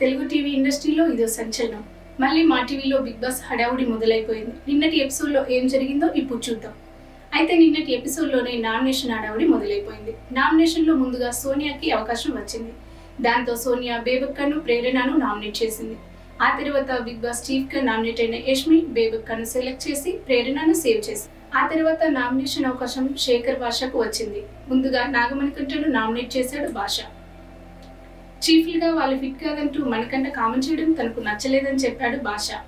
Telugu TV ఇండస్ట్రీలో ఇదో సంచలనం. మళ్ళీ మా టీవీలో బిగ్ బాస్ హడావుడి మొదలైపోయింది. నిన్నటి ఎపిసోడ్లో ఏం జరిగిందో ఇప్పుడు చూద్దాం. అయితే నిన్నటి ఎపిసోడ్లోనే నామినేషన్ హడావుడి మొదలైపోయింది. నామినేషన్లో ముందుగా సోనియాకి అవకాశం వచ్చింది. దాంతో సోనియా బేబక్కను ప్రేరణను నామినేట్ చేసింది. ఆ తర్వాత బిగ్ బాస్ చీఫ్గా నామినేట్ అయిన యష్మి బేబక్కను సెలెక్ట్ చేసి ప్రేరణను సేవ్ చేసింది. ఆ తర్వాత నామినేషన్ అవకాశం శేఖర్ భాషకు వచ్చింది. ముందుగా నాగమణికంఠను నామినేట్ చేశాడు భాష. చీఫ్లుగా వాళ్ళు ఫిట్ కాదంటూ మనకంట కామెంట్ చేయడం తనకు నచ్చలేదని చెప్పాడు బాషా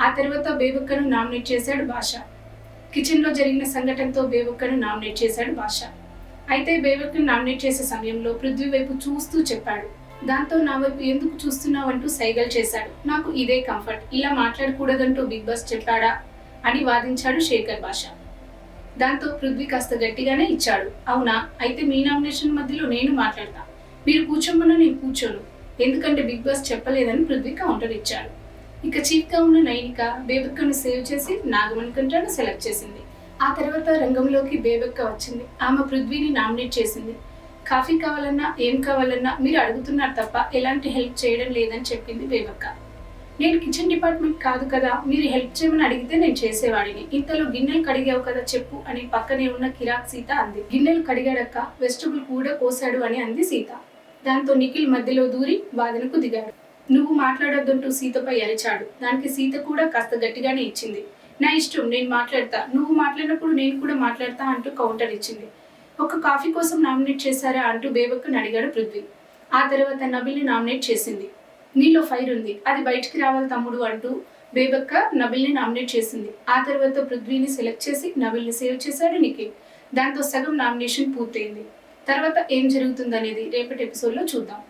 ఆ తర్వాత బేబక్కను నామినేట్ చేశాడు భాష. కిచెన్లో జరిగిన సంఘటనతో బేబక్కను నామినేట్ చేశాడు భాష. అయితే బేబక్కను నామినేట్ చేసే సమయంలో పృథ్వీ వైపు చూస్తూ చెప్పాడు దాంతో నా వైపు ఎందుకు చూస్తున్నావు? అంటూ సైగలు చేశాడు. నాకు ఇదే కంఫర్ట్ ఇలా మాట్లాడకూడదంటూ బిగ్ బాస్ చెప్పాడా? అని వాదించాడు శేఖర్ భాష. దాంతో పృథ్వీ కాస్త గట్టిగానే ఇచ్చాడు అవునా? అయితే మీ నామినేషన్ మధ్యలో నేను మాట్లాడతా. మీరు కూర్చోమన్నా నేను కూర్చోను. ఎందుకంటే బిగ్ బాస్ చెప్పలేదని పృథ్వీ కౌంటర్ ఇచ్చాడు. ఇక చీఫ్గా ఉన్న నైనిక బేబక్కను సేవ్ చేసి నాగమణికంఠను సెలెక్ట్ చేసింది. ఆ తర్వాత రంగంలోకి బేబక్క వచ్చింది. ఆమె పృథ్వీని నామినేట్ చేసింది. కాఫీ కావాలన్నా ఏం కావాలన్నా మీరు అడుగుతున్నారు తప్ప ఎలాంటి హెల్ప్ చేయడం లేదని చెప్పింది బేబక్క. నేను కిచెన్ డిపార్ట్మెంట్ కాదు కదా మీరు హెల్ప్ చేయమని అడిగితే నేను చేసేవాడిని. ఇంతలో గిన్నెలు కడిగావు కదా చెప్పు అని పక్కనే ఉన్న కిరాక్ సీత అంది. గిన్నెలు కడిగాడక్క వెజిటబుల్ కూడా కోసాడు అని అంది సీత. దాంతో నిఖిల్ మధ్యలో దూరి వాదనకు దిగాడు. నువ్వు మాట్లాడొద్దంటూ సీతపై అరిచాడు. దానికి సీత కూడా కాస్త గట్టిగానే ఇచ్చింది. నా ఇష్టం నేను మాట్లాడతా. నువ్వు మాట్లాడినప్పుడు నేను కూడా మాట్లాడతా అంటూ కౌంటర్ ఇచ్చింది. ఒక కాఫీ కోసం నామినేట్ చేశారా? అంటూ బేబక్కు అడిగాడు పృథ్వీ. ఆ తర్వాత నబిల్ని నామినేట్ చేసింది. నీలో ఫైర్ ఉంది. అది బయటికి రావాలి తమ్ముడు అంటూ బేబక్క నబిల్ని నామినేట్ చేసింది. ఆ తర్వాత పృథ్వీని సెలెక్ట్ చేసి నబిల్ని సేవ్ చేశాడు నిఖిల్. దాంతో సగం నామినేషన్ పూర్తయింది. తర్వాత ఏం జరుగుతుందనేది రేపటి ఎపిసోడ్లో చూద్దాం.